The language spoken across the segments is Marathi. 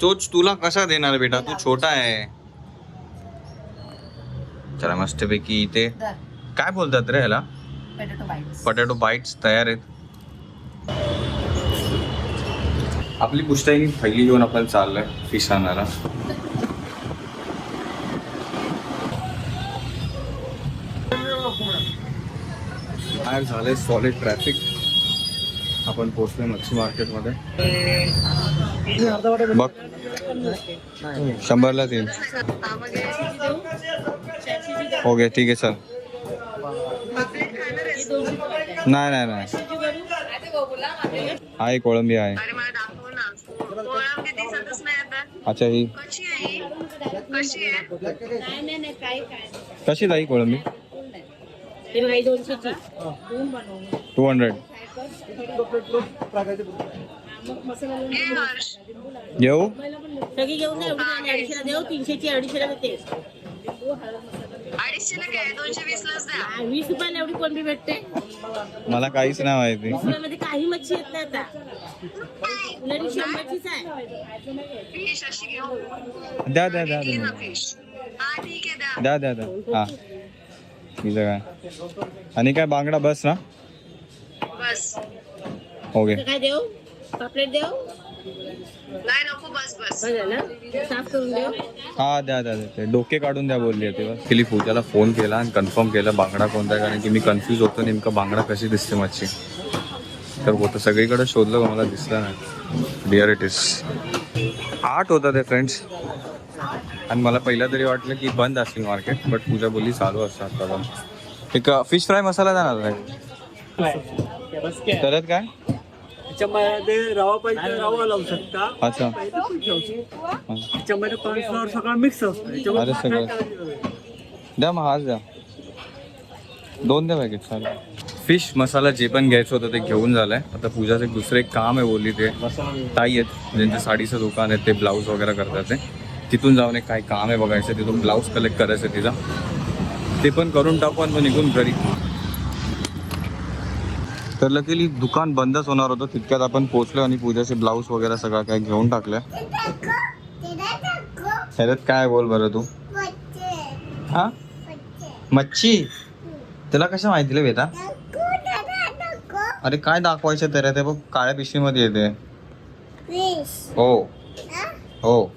तोच तुला कसा देणार बेटा? तू छोटा आहे. चला मस्तपैकी इथे. काय बोलतात रे ह्याला? पोटॅटो बाईट्स तयार आहेत. आपली पुष्टाईनी थैली घेऊन आपण चाललोय फिश आणायला बाहेर झालंय सॉलिड ट्रॅफिक आपण पोहोचलोय मच्छी मार्केटमध्ये. बघ. शंभरला तीन. ओके ठीक आहे चल. नाही नाही नाही. आहे कोळंबी आहे. अरे मला दाखव ना. कोळंबी दिसतच नाही आता? अच्छा ही. कशी आहे ही? कशी आहे? कशी जाई कोळंबी? Two hundred. हे घेऊ सगळी घेऊन अडीचशेला देऊ तीनशेची अडीचशेला देते. काय? दोनशे वीस लाच द्या. आ, वीस रुपयाला एवढी कोणबी भेटते. मला काहीच नाही माहिती. मध्ये काही मच्छी येत नाही आता. उलट शंभरचीच आहे. फिश अशी घेऊ. द्या द्या द्या फिश हा ठीक आहे द्या. द्या द्या द्या. हा. ठीक आहे. आणि काय बांगडा बस ना? बस. ओके काय देऊ? पापलेट देऊ? नाही नको बस बस. बस झालं. साफ करून देऊ? हा द्या द्या द्या. ते डोके काढून द्या बोलली तेव्हा केली पूजाला फोन केला आणि कन्फर्म केलं बांगडा कोणता आहे? कारण की मी कन्फ्यूज होतो नेमकं बांगडा कशी दिसते मच्छी. तर होतं सगळीकडे शोधलं पण मला दिसलं नाही. डिअर इट इज आठ होता ते फ्रेंड्स आणि मला पहिला तरी वाटलं की बंद असेल मार्केट बट पूजा बोलली चालू असतं आता पण एक फिश फ्राय मसाला जाणार आहे. करत काय? त्याच्यामध्ये रवा पाहिजे रवा लावू शकता. अच्छा. पाहिजे तर पीठ लावू शकता. हा. त्याच्यामध्ये कॉर्नफ्लॉवर सगळं मिक्स असतं. अरे? द्या मग हाच द्या. दोन द्या पॅकेट चालेल. फिश मसाला जे पण घ्यायचं होतं ते घेऊन झालंय. आता पूजाचं एक दुसरं एक काम आहे बोलली ते. ताई आहेत ज्यांचं साडीचं दुकान आहे ते ब्लाऊज वगैरे करतात ते. तिथून जाऊन एक काय काम आहे बघायचं तिथून ब्लाऊज कलेक्ट करायचं तिचा. ते पण करून टाकू आणि निघून घरी. तर लकीली दुकान बंदच होणार होतं. तितक्यात आपण पोचलो आणि पूजाचे ब्लाऊज वगैरे सगळं काय घेऊन टाकलं. ह्याच्यात काय बोल बरं तू? हा? मच्छी? तुला कसं माहिती रे बेटा? अरे काय दाखवायचं तर ते बघ काळ्या पिशवीमध्ये येते. हो. हो.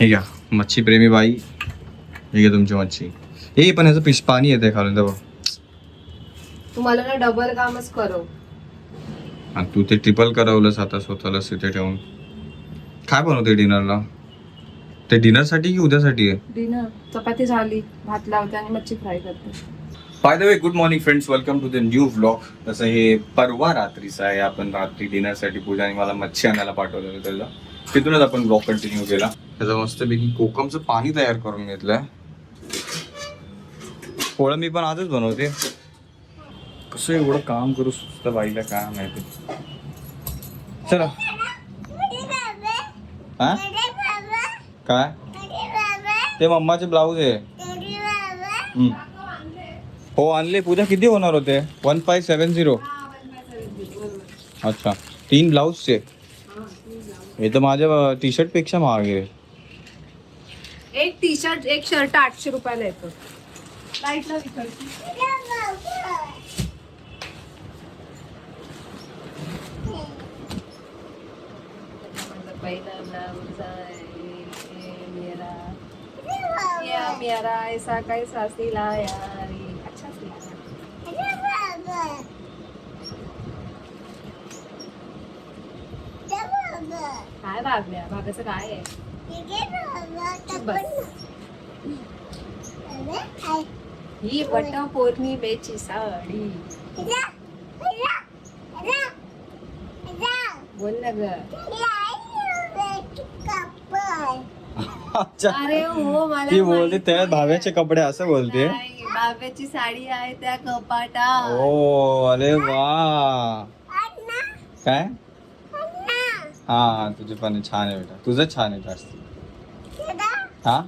हे घ्या. मच्छी प्रेमी बाई हे घ्या तुमची मच्छी. हे पण याचं पिश पाणी येते खालून ते बघ. तुम्हाला ना डबल कामच करो. आणि तू ते ट्रिपल करवलंस आता स्वतःला तिथे ठेवून. काय बनवते डिनरला? ते डिनरसाठी की उद्यासाठी? आहे डिनर. चपाती झाली भात लावते आणि मच्छी फ्राय करते. By the way good morning friends welcome to the new vlog तसं हे परवा रात्रीचं आहे. आपण रात्री डिनरसाठी पूजाने मला मच्छी आणायला पाठवलेलं त्याला. तिथूनच आपण ब्लॉग कंटिन्यू केला. त्याचं मस्तपैकी कोकमचं पाणी तयार करून घेतलंय. पोळं मी पण आजच बनवते. कसं एवढं काम करू सुस्त बाईला काय माहिती चला। हा? काय ते मम्माचे ब्लाऊज आहे हम्म. हो आणले पूजा किती होणार होते वन फाय सेवन झिरो अच्छा तीन ब्लाऊजचे हे तर माझ्या टी शर्ट पेक्षा महाग आहे एक टी शर्ट एक शर्ट आठशे रुपयाला येतो लाईटला पहिला ब्लाउज मेरा. या मेरा ऐसा कैसा सिलाया रे अच्छा सिलाया काय भागल्या भागाचं काय आहे? ही वट पौर्णिमेची साडी. बोल ना ग अच्छा अरे हो मला ती बोलते त्यात भाव्याचे कपडे असं बोलते. बाब्याची साडी आहे त्या कपाटा ओ अरे वा. काय? हा हा तुझे पण छान आहे बेटा. तुझं छान आहे जास्त. हा?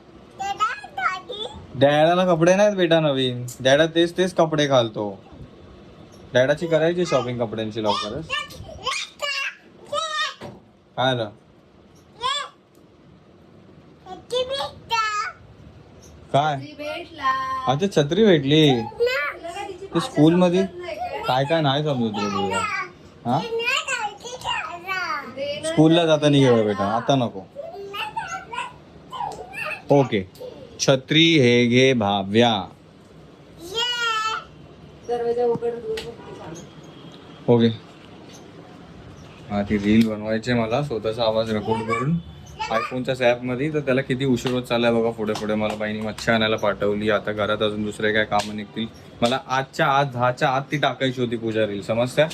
डॅडाला कपडे नाहीत बेटा नवीन. डॅडा तेच तेच कपडे घालतो. डॅडाची करायची शॉपिंग कपड्यांची लवकरच. काय आलं काय? अच्छा छत्री भेटली. ते स्कूल मध्ये काय काय नाही समजत तुला हा? स्कूलला जाताना घे बेटा आता नको. ओके. छत्री हे घे भाव्या. ओके. हा ती रील बनवायची आहे मला. स्वतःचा आवाज रेकॉर्ड करून. आयफोनच्याच ॲपमध्ये तर त्याला किती उशीर होत चाललाय बघा पुढे पुढे. मला बाईनी मच्छी आणायला पाठवली. आता घरात अजून दुसरे काय कामं निघतील? मला आजच्या आज दहाच्या आत ती टाकायची होती पूजा रील समजत्या?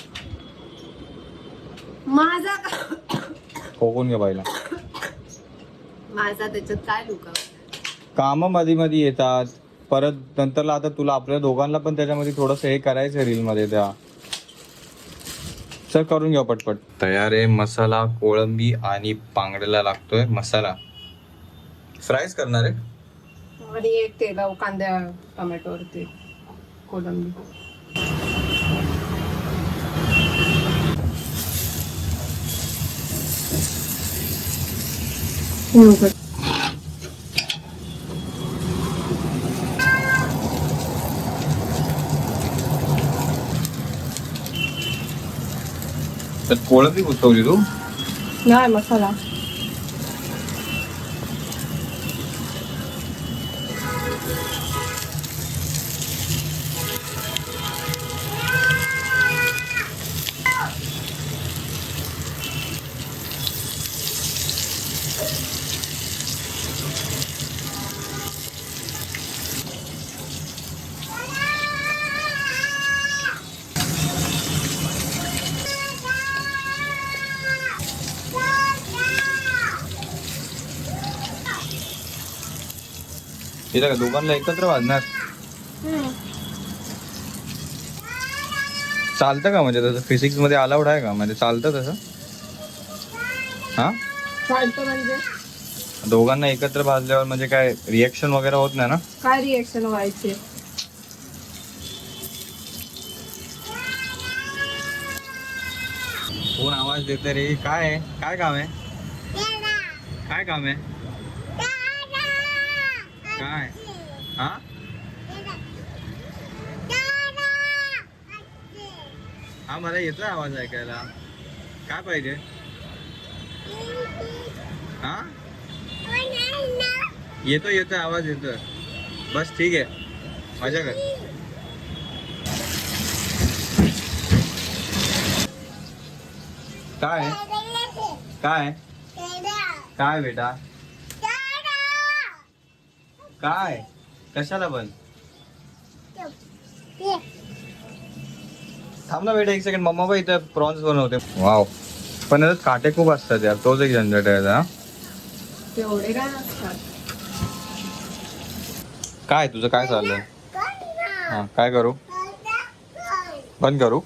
माझा खोकून घे बाईला. माझा त्याच्यात काय लुका कामं मध्ये मध्ये येतात. परत नंतरला आता तुला आपल्या दोघांना पण त्याच्यामध्ये थोडंसं हे करायचं रील मध्ये त्या. चल करून घेऊ पटपट. तयार आहे मसाला कोळंबी आणि पांगड्याला लागतोय मसाला. फ्रायच करणार आहे? आणि एक तेला कांद्या टोमॅटोवरती कोलंबी तर कोळंबी घुसवली तू नाही मसाला. इथं का? दोघांना एकत्र वाजणार. चालतं का म्हणजे तसं? फिजिक्समध्ये अलाउड आहे का? म्हणजे चालतं तसं? हा? चालतं म्हणजे. दोघांना एकत्र भाजल्यावर म्हणजे काय रिएक्शन वगैरे होत नाही ना? काय रिएक्शन व्हायचे? कोण आवाज देते रे? काय आहे? काय काम आहे? काय काम आहे? काय? हा? हा मला येतोय आवाज ऐकायला. काय पाहिजे? हा? येतो येतोय आवाज येतोय. बस ठीक आहे. मजा कर. काय? काय? काय बेटा? काय? कशाला पण? थांब ना बेटा एक सेकंड मम्मा पण इथं प्रॉन्स बनवते. वाव पण याच्यात काटे खूप असतात यार. तोच एक झंझट आहे याचा, हा. तेवढे काय नसतात काय? तुझं काय चाललंय? हा काय करू? बंद करू?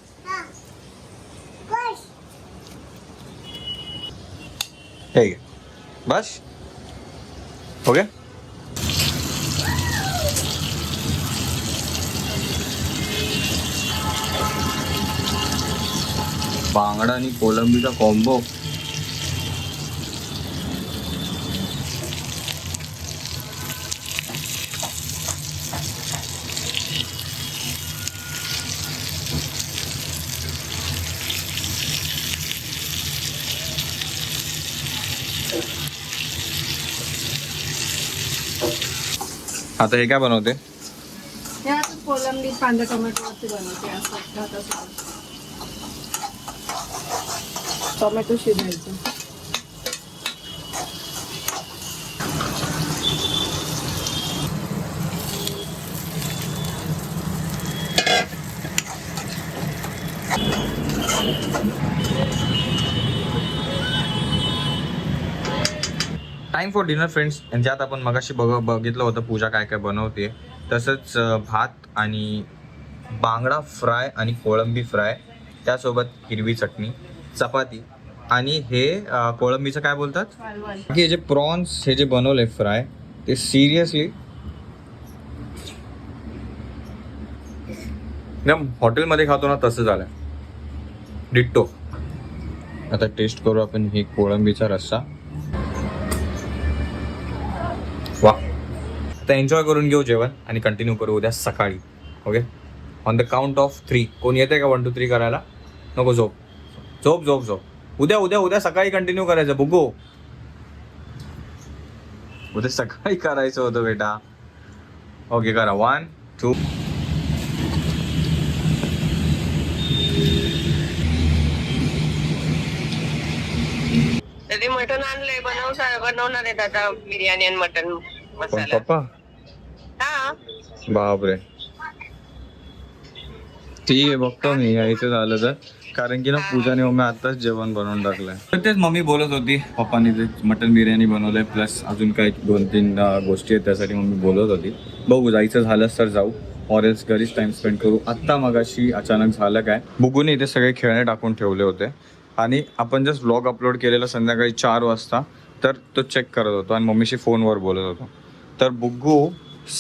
ठीक आहे. बस. ओके बांगडा आणि कोलंबीचा कॉम्बो आता हे काय बनवते? कोलंबी कांदा टोमॅटो बनवते. टोमॅटो शिजायचं. टाइम फॉर डिनर फ्रेंड्स ज्यात आपण मगाशी बघ बघितलं होतं पूजा काय काय बनवते. तसंच भात आणि बांगडा फ्राय आणि कोळंबी फ्राय. त्यासोबत हिरवी चटणी. चपाती. आणि हे कोळंबीचं काय बोलतात? बाकी हे जे प्रॉन्स हे जे बनवले फ्राय ते सिरियसली एकदम हॉटेलमध्ये खातो ना तसं झालंय. डिट्टो. आता टेस्ट करू आपण हे कोळंबीचा रस्सा. वा. तर एन्जॉय करून घेऊ जेवण आणि कंटिन्यू करू उद्या सकाळी. Okay on the count of three कोण येते का वन टू थ्री करायला? नको झोप. झोप झोप झोप. उद्या उद्या उद्या सकाळी कंटिन्यू करायचं बुगो उद्या सकाळी करायचं होतं बेटा. ओके करा. वन टू तरी मटण आणलंय. बनवता बनवणार आहेत आता बिर्याणी आणि मटण मसाला. पप्पा? हा. बापरे. ठीक आहे बघतो मी. यायचं झालं तर. कारण की ना पूजाने मम्मी आताच जेवण बनवून टाकलंय. तर तेच मम्मी बोलत होती पप्पानी ते मटन बिर्याणी बनवलंय प्लस अजून काही दोन तीन गोष्टी आहेत त्यासाठी मम्मी बोलत होती. बघू जायचं झालंच तर जाऊ. ऑरेल्स घरीच टाइम स्पेंड करू. आत्ता मगाशी अचानक झालं काय? बुगूने इथे सगळे खेळणे टाकून ठेवले होते. आणि आपण जस्ट ब्लॉग अपलोड केलेला संध्याकाळी चार वाजता तर तो चेक करत होतो आणि मम्मीशी फोनवर बोलत होतो. तर बुग्गू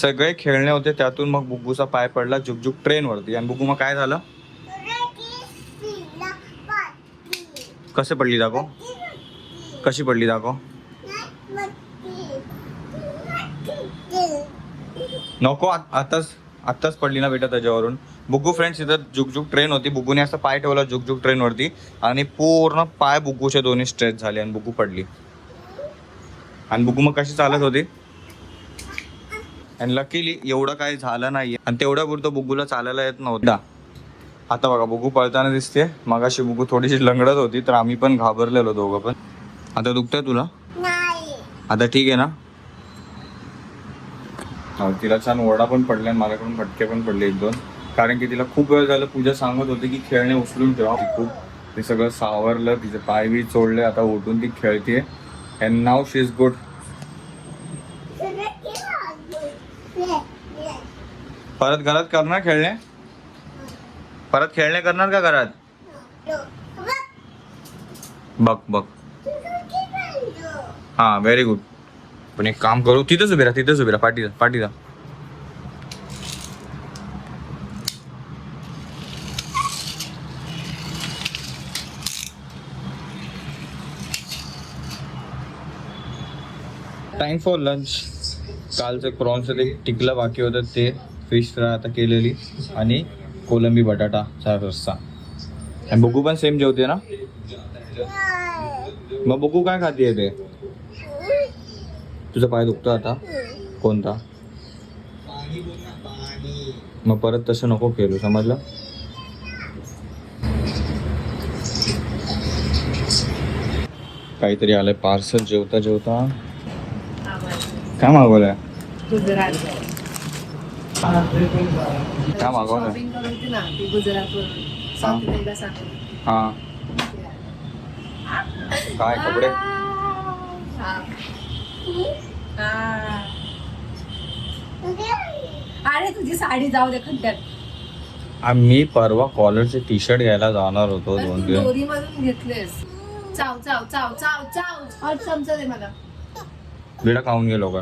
सगळे खेळणे होते त्यातून मग बुग्गूचा पाय पडला जुगजुग ट्रेनवरती आणि बुग्गू मग काय झालं? कसे पडली दाखव. कशी पडली दाखव. नको आताच आत्ताच पडली ना बेटा त्याच्यावरून. बुग्गू फ्रेंड्स इथं जुगजुग ट्रेन होती. बुग्गूने असं पाय ठेवला जुगजुग ट्रेनवरती आणि पूर्ण पाय बुग्गूचे दोन्ही स्ट्रेच झाले आणि बुग्गू पडली. आणि बुग्गू मग कशी चालत होती? आणि लकीली एवढं काही झालं नाही आणि तेवढ्या पुरतं बुग्गूला चालायला येत नव्हता. आता बघा बुगू पळताना दिसते मगाशी बुगू थोडीशी लंगडत होती तर आम्ही पण घाबरलेलो दोघं पण. आता दुखतंय तुला? आता ठीक आहे ना? हो, तिला छान ओरडा पण पडला आणि माझ्याकडून फटके पण पडले एक दोन. कारण की तिला खूप वेळ झालं पूजा सांगत होती की खेळणे उचलून ठेवा. खूप ते सगळं सावरलं तिचे पाय बी चोळले आता उठून ती खेळते and now she is good परत घरात करणार खेळणे? परत खेळणे करणार का घरात? बघ बघ. हा व्हेरी गुड पण एक काम करू तिथंच उभी राहा तिथंच उभी राहा पाठीला पाठीला टाइम फॉर लंच कालचं प्रॉन्स टिकलं बाकी होतं ते फिश फ्राय आता केलेली. आणि कोलंबी बटाटा चार रस्सा. आणि बघू पण सेम जेवते ना? मग बघू काय खाते ते. तुझा पाय दुखतो आता? कोणता? मग परत तसं नको केलं समजलं? काहीतरी आलंय पार्सल जेवता जेवता काय मागवलंय? काय सांगत हा. काय कपडे? अरे तुझी साडी जाऊ दे खड्ड्यात. आम्ही परवा कॉलरचे टी शर्ट घ्यायला जाणार होतो दोन दिवस. दोरी मधून घेतलेस. चाव चाव चाव चाव चाव. चमचा दे मला. बिडा खाऊन गेलो का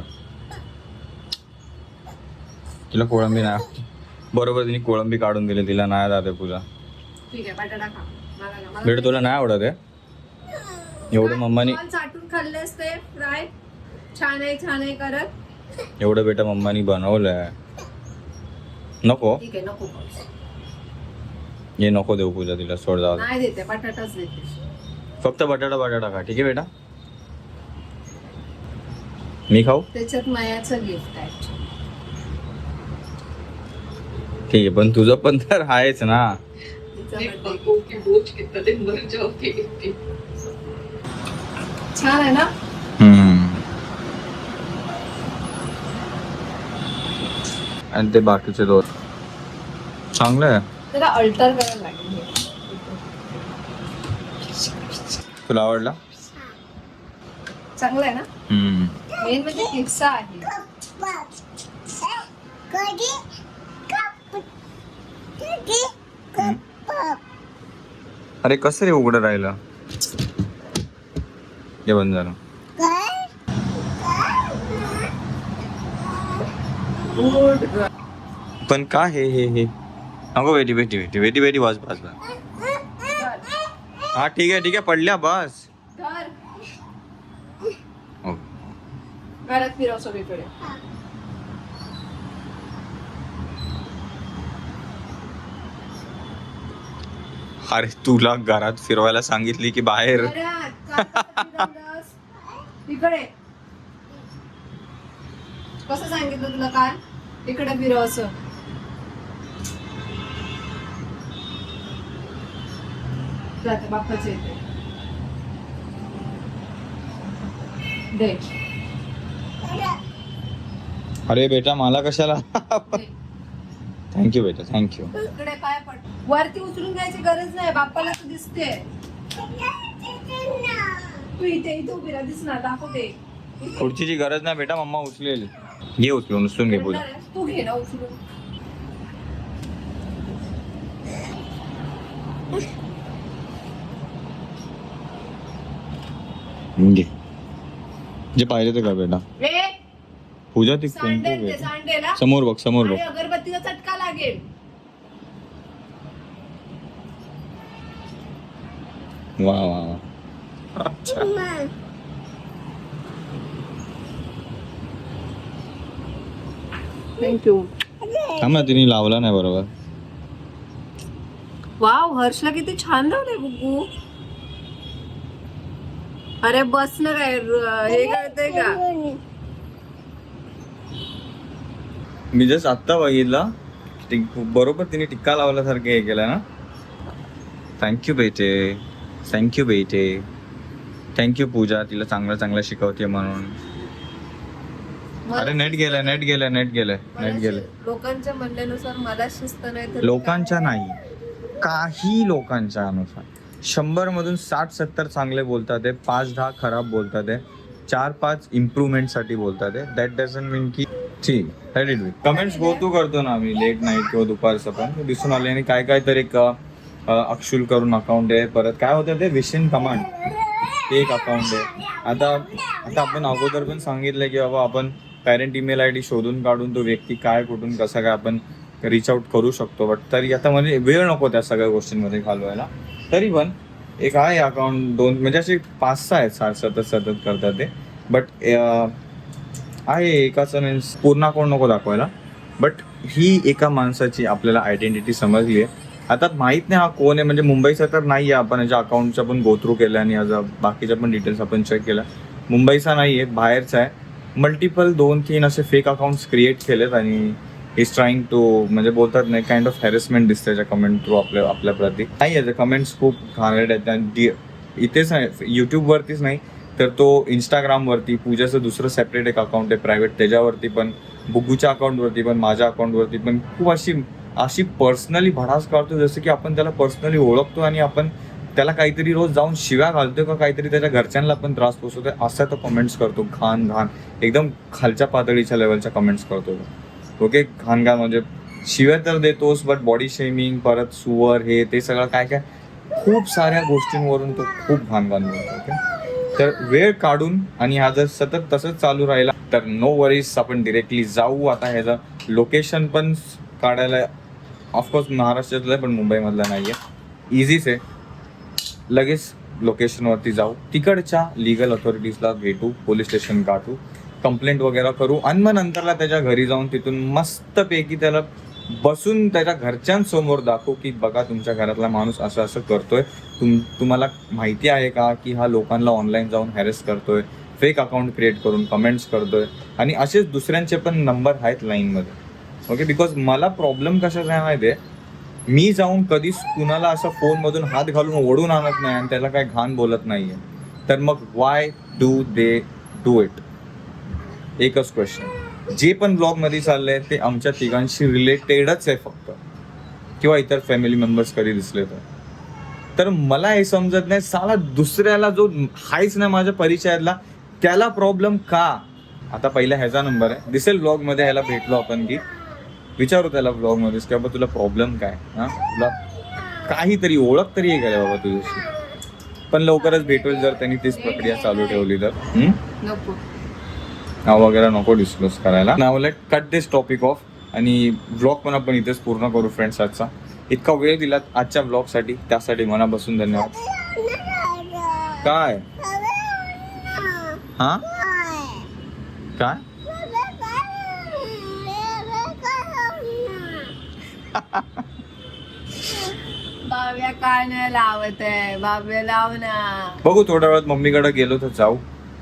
तिला कोळंबी नाही बरोबर तिने कोळंबी काढून दिली तिला नाही जाते पूजा. बेड तुला नाही आवडत आहे? एवढं मम्मानी चाटून खाल्लेस ते फ्राय छान आहे छान आहे करत. एवढं बेटा मम्मानी बनवलंय. नको. ठीक आहे नको. हे नको देऊ पूजा तिला सोड जाऊ दे. नाही देते बटाटाच देते. फक्त बटाटा बटाटा खा ठीक आहे बेटा? मी खाऊ? त्याच्यात मायाचं गिफ्ट आहे. ठीक आहे पण तुझं पण तर आहेच ना. छान आहे ना? आणि ते बाकीचे दोन. चांगलं आहे. त्याला अल्टर करायला लागेल हे. तुला आवडला? चांगलं आहे ना? हम्म. मेन म्हणजे किस्सा आहे. अरे कसं रे उघडं राहिलं? हे बंद झालं. पण का हे हे हे? नको बेटी बेटी बेटी बेटी बेटी बस बस बस हा ठीक आहे ठीक आहे पडल्या बस. घर हो. घरात फिरव सगळीकडे. अरे तुला घरात फिरवायला सांगितली की बाहेर? इकडे. कसं सांगितलं तुला काल? इकडे फिरव असं. जाते बाप्पाचे येते. दे. अरे बेटा मला कशाला. थँक्यू बेटा थँक्यू इकडे पाय पड वरती उचलून घ्यायची गरज नाही बाप्पाला तू दिसते. तू इथे इथे उभी राहा दिसणार दाखवते खुर्चीची गरज नाही बेटा मम्मा उचलेल. घे उचलून उचलून घे पूजा तू घे ना उचलून. घे. जे पाहिजे ते का बेटा. पूजा ती सांडेल समोर बघ समोर बघ. अगरबत्तीचा चटका लागेल. वा वा वा. अच्छा थँक्यू थांब ना तिने लावला नाही बरोबर. वाव हर्षला किती छान लावलंय बुकू अरे बस ना काय र- हे कळतंय का? मी जस्ट आत्ता बघितला. टिक- बरोबर तिने टिक्का लावल्यासारखे हे केलं ना. थँक्यू बेटे. थँक्यू बेटे थँक्यू पूजा तिला चांगलं चांगलं शिकवते म्हणून. अरे नेट गेलं नेट गेलं नेट गेलं नेट गेलं. लोकांच्या म्हणण्यानुसार मला शिस्त नाही लोकांच्या नाही. काही लोकांच्या अनुसार. शंभर मधून साठ सत्तर चांगले बोलतात आहे पाच दहा खराब बोलतात आहे चार पाच इम्प्रुव्हमेंटसाठी बोलतात आहे. दॅट डझंट मीन की ठीक let it be comments go to करतो ना आम्ही लेट नाईट किंवा दुपारचं पण. ते दिसून आले आणि काय काय तर एक अक्षुल करून अकाउंट आहे. परत काय होतं ते विशिन कमांड ते एक अकाउंट आहे. आता आता आपण अगोदर पण सांगितलं की बाबा आपण पॅरेंट ईमेल आय डी शोधून काढून तो व्यक्ती काय कुठून कसा काय आपण रिच आउट करू शकतो. बट तरी आता म्हणजे वेळ नको त्या सगळ्या गोष्टींमध्ये घालवायला. तरी पण एक आहे अकाउंट दोन म्हणजे असे पाच सहा आहेत सार सतत सतत करतात ते. बट आहे एकाचं मीन्स पूर्ण अकाउंट नको दाखवायला. बट ही एका माणसाची आपल्याला आयडेंटिटी समजली आहे. आता माहीत नाही हा कोण आहे म्हणजे मुंबईचा तर नाही आहे आपण याच्या अकाउंटचा पण गोथ्रू केलं आणि याचा बाकीच्या पण डिटेल्स आपण चेक केला. मुंबईचा नाही आहे बाहेरचा आहे. मल्टिपल दोन तीन असे फेक अकाउंट्स क्रिएट केलेत आणि इज ट्राईंग टू म्हणजे बोलतात नाही काइंड ऑफ हॅरेसमेंट दिसते त्याच्या कमेंट थ्रू आपल्या आपल्या प्रती. नाही याचे कमेंट्स खूप घाणेरड आहेत आणि डी- इथेच नाही यूट्यूबवरतीच नाही तर तो इंस्टाग्रामवरती पूजाचं दुसरं सेपरेट एक अकाउंट आहे प्रायव्हेट त्याच्यावरती पण बुगूच्या अकाउंटवरती पण माझ्या अकाउंटवरती पण खूप अशी अशी पर्सनली भडास काढतो जसं की आपण त्याला पर्सनली ओळखतो आणि आपण त्याला काहीतरी रोज जाऊन शिव्या घालतोय का काहीतरी त्याच्या घरच्यांना पण त्रास पोचवतोय असं तो कमेंट्स करतो. घाण घाण. एकदम खालच्या पातळीच्या लेवलच्या कमेंट्स करतो ओके घाण घाण म्हणजे शिव्या तर देतोस बट बॉडी शेमिंग परत सुवर हे ते सगळं काय काय? खूप साऱ्या गोष्टींवरून तो खूप घाण घाण बोलतो ओके तर वेळ काढून आणि हा जर सतत तसंच चालू राहिला तर नो वरीज आपण डिरेक्टली जाऊ. आता ह्याचं लोकेशन पण काढायला ऑफकोर्स महाराष्ट्रातलं आहे पण मुंबईमधलं नाही आहे इझीच आहे लगेच लोकेशनवरती जाऊ. तिकडच्या लिगल अथॉरिटीजला भेटू पोलीस स्टेशन गाठू. कंप्लेंट वगैरे करू. आणि मग नंतरला त्याच्या घरी जाऊन तिथून मस्तपैकी त्याला बसून त्याच्या घरच्यांसमोर दाखवू की बघा तुमच्या घरातला माणूस असं असं करतोय. तुम तुम्हाला माहिती आहे का की हा लोकांना ऑनलाईन जाऊन हॅरेस करतोय? फेक अकाउंट क्रिएट करून कमेंट्स करतोय. आणि असेच दुसऱ्यांचे पण नंबर आहेत लाईनमध्ये ओके बिकॉज मला प्रॉब्लेम कशाचा आहे माहिती आहे मी जाऊन कधीच कुणाला असं फोनमधून हात घालून ओढून आणत नाही आणि त्याला काय घाण बोलत नाहीये. तर मग why do they do it एकच क्वेश्चन जे पण ब्लॉगमध्ये चाललंय ते आमच्या तिघांशी रिलेटेडच आहे फक्त. किंवा इतर फॅमिली मेंबर्स कधी दिसले तर. तर मला हे समजत नाही साला दुसऱ्याला जो हायच नाही माझ्या परिचयातला त्याला प्रॉब्लेम का? आता पहिला ह्याचा नंबर आहे. दिसेल ब्लॉगमध्ये ह्याला भेटलो आपण की. विचारू त्याला ब्लॉगमध्ये की बाबा तुला प्रॉब्लेम काय? हा? तुला काहीतरी ओळख तरी आहे का बाबा तुझ्याशी. पण लवकरच भेटेल जर त्यांनी तीच प्रक्रिया चालू ठेवली तर. नाव वगैरे नको डिस्क्लोज करायला. Now let cut this topic off आणि ब्लॉग पण आपण इथेच पूर्ण करू फ्रेंड्स आजचा. इतका वेळ दिलात आजच्या ब्लॉगसाठी त्यासाठी मनापासून धन्यवाद. काय? हा? काय? बाब्या काय नाही लावत आहे. बाब्या लाव ना. बघू थोड्या वेळात मम्मीकडे गेलो तर जाऊ.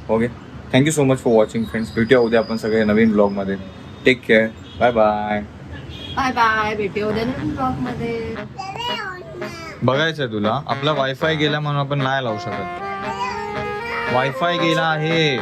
Okay. Thank you so much for watching friends भेटूया उद्या आपण सगळे नवीन ब्लॉगमध्ये take care bye bye bye bye भेटू उद्या नवीन ब्लॉगमध्ये बघायचंय तुला. आपला वायफाय गेला म्हणून आपण नाही लावू शकत. वायफाय गेला आहे.